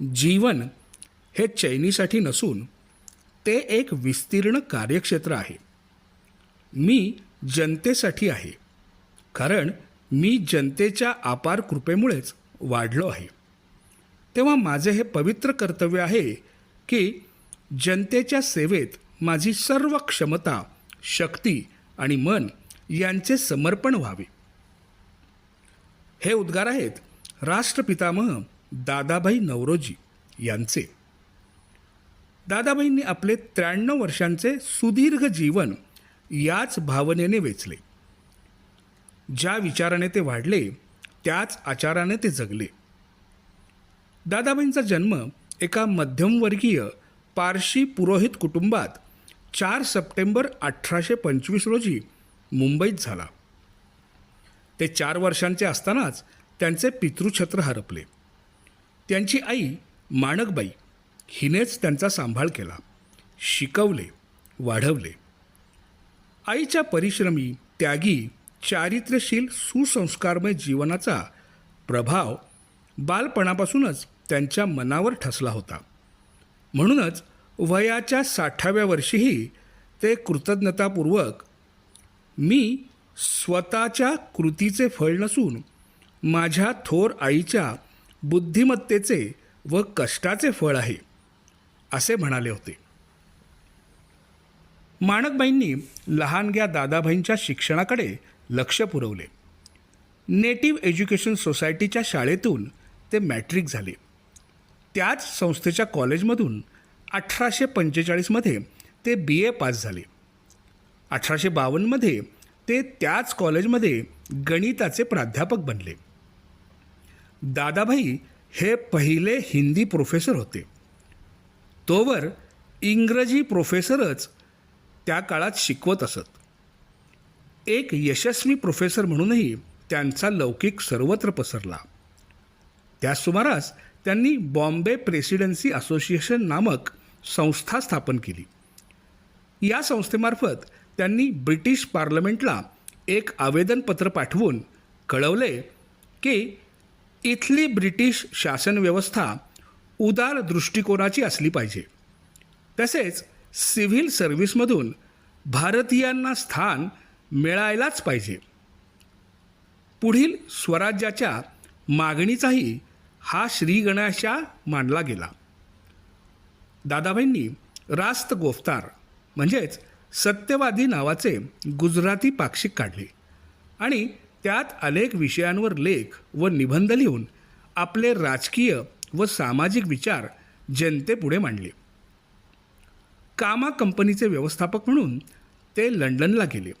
जीवन हे चैनीसाठी नसून ते एक विस्तीर्ण कार्यक्षेत्र आहे. मी जनतेसाठी आहे कारण मी जनतेच्या अपार कृपेमुळेच वाढलो आहे. तेव्हा माझे हे पवित्र कर्तव्य आहे की जनतेच्या सेवेत माझी सर्व क्षमता शक्ती आणि मन यांचे समर्पण व्हावे. हे उद्गार आहेत राष्ट्रपितामह दादाभाई नवरोजी यांचे. दादाबाईंनी आपले त्र्याण्णव वर्षांचे सुदीर्घ जीवन याच भावनेने वेचले. ज्या विचाराने ते वाढले त्याच आचाराने ते जगले. दादाबाईंचा जन्म एका मध्यमवर्गीय पारशी पुरोहित कुटुंबात चार सप्टेंबर अठराशे पंचवीस रोजी मुंबईत झाला. ते चार वर्षांचे असतानाच त्यांचे पितृछत्र हरपले. त्यांची आई माणकबाई हिनेच त्यांचा सांभाळ केला. शिकवले वाढवले. आईच्या परिश्रमी त्यागी चारित्र्यशील सुसंस्कारमय जीवनाचा प्रभाव बालपणापासूनच त्यांच्या मनावर ठसला होता. म्हणूनच वयाच्या साठाव्या वर्षीही ते कृतज्ञतापूर्वक मी स्वतःच्या कृतीचे फळ नसून माझ्या थोर आईच्या बुद्धिमत्तेचे व कष्टाचे फळ आहे असे म्हणाले होते. माणकबाईंनी लहानग्या दादाभाईंच्या शिक्षणाकडे लक्ष पुरवले. नेटिव्ह एज्युकेशन सोसायटीच्या शाळेतून ते मॅट्रिक झाले. त्याच संस्थेच्या कॉलेजमधून अठराशे पंचेचाळीसमध्ये ते बी ए पास झाले. अठराशे बावन्नमध्ये ते त्याच कॉलेजमध्ये गणिताचे प्राध्यापक बनले. दादाभाई हे पहिले हिंदी प्रोफेसर होते. तोवर इंग्रजी प्रोफेसरच त्या काळात शिकवत असत. एक यशस्वी प्रोफेसर म्हणूनही त्यांचा लौकिक सर्वत्र पसरला. त्या सुमारास त्यांनी बॉम्बे प्रेसिडेन्सी असोसिएशन नामक संस्था स्थापन केली. या संस्थेमार्फत त्यांनी ब्रिटिश पार्लमेंटला एक आवेदनपत्र पाठवून कळवले की इथली ब्रिटिश शासन व्यवस्था उदार दृष्टिकोनाची असली पाहिजे. तसेच सिव्हिल सर्व्हिसमधून भारतीयांना स्थान मिळायलाच पाहिजे. पुढील स्वराज्याच्या मागणीचाही हा श्रीगणाशा मानला गेला. दादाबाईंनी रास्त गोफ्तार म्हणजेच सत्यवादी नावाचे गुजराती पाक्षिक काढले आणि त्यात अनेक विषयांवर लेख व निबंध लिहून आपले राजकीय व सामाजिक विचार जनतेपुढे मांडले. कामा कंपनीचे व्यवस्थापक म्हणून ते लंडनला गेले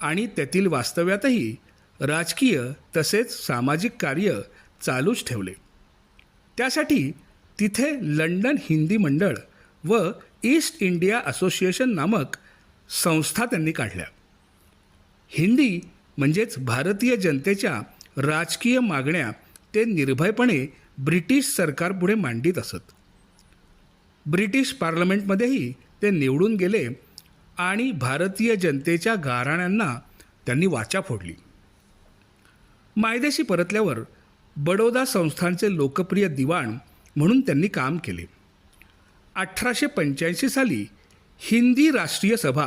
आणि तेथील वास्तव्यातही राजकीय तसेच सामाजिक कार्य चालूच ठेवले. त्यासाठी तिथे लंडन हिंदी मंडळ व ईस्ट इंडिया असोसिएशन नामक संस्था त्यांनी काढल्या. हिंदी म्हणजेच भारतीय जनतेच्या राजकीय मागण्या ते निर्भयपणे ब्रिटिश सरकारपुढे मांडित असत. ब्रिटिश पार्लमेंटमध्येही ते निवडून गेले आणि भारतीय जनतेच्या गाराण्यांना त्यांनी वाचा फोडली. मायदेशी परतल्यावर बडोदा संस्थांचे लोकप्रिय दिवाण म्हणून त्यांनी काम केले. अठराशे पंच्याऐंशी साली हिंदी राष्ट्रीय सभा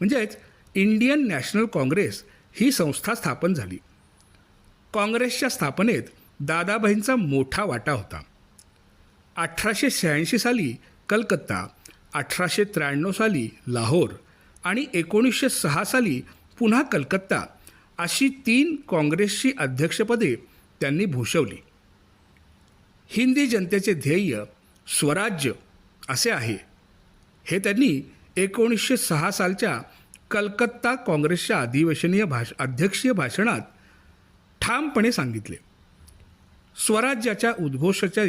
म्हणजेच इंडियन नॅशनल काँग्रेस ही संस्था स्थापन झाली. काँग्रेसच्या स्थापनेत दादाभाईंचा मोठा वाटा होता. अठराशे शहाऐंशी साली कलकत्ता अठराशे त्र्याण्णव साली लाहोर आणि एकोणीसशे सहा साली पुन्हा कलकत्ता अशी तीन काँग्रेसची अध्यक्षपदे त्यांनी भूषवली. हिंदी जनतेचे ध्येय स्वराज्य असे आहे. हे त्यांनी एकोणीसशे सहा सालच्या कलकत्ता काँग्रेसच्या अधिवेशनीय भाष अध्यक्षीय भाषणात ठामपणे सांगितले. स्वराज्याच्या उद्घोषाच्या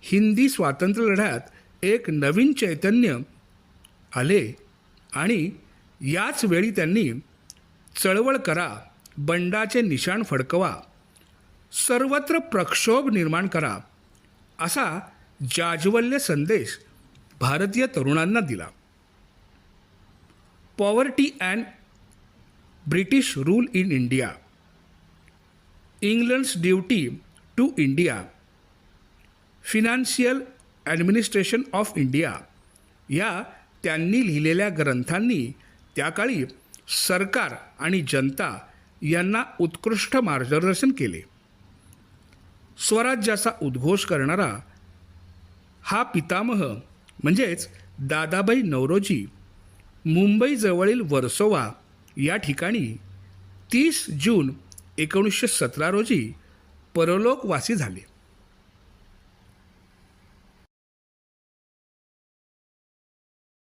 हिंदी स्वातंत्र्य लढ्यात एक नवीन चैतन्य आले आणि याच वेळी त्यांनी चळवळ करा बंडाचे निशाण फडकवा सर्वत्र प्रक्षोभ निर्माण करा असा जाज्वल्य संदेश भारतीय तरुणांना दिला. Poverty and British rule in India England's duty to India financial administration of India या त्यांनी लिहिलेल्या ग्रंथांनी त्या काळी सरकार आणि जनता यांना उत्कृष्ट मार्गदर्शन केले. स्वराज्याचा उद्घोष करणारा हा पितामह म्हणजेच दादाबाई नवरोजी मुंबईजवळील वर्सोवा या ठिकाणी तीस जून एकोणीसशे सतरा रोजी परलोकवासी झाले.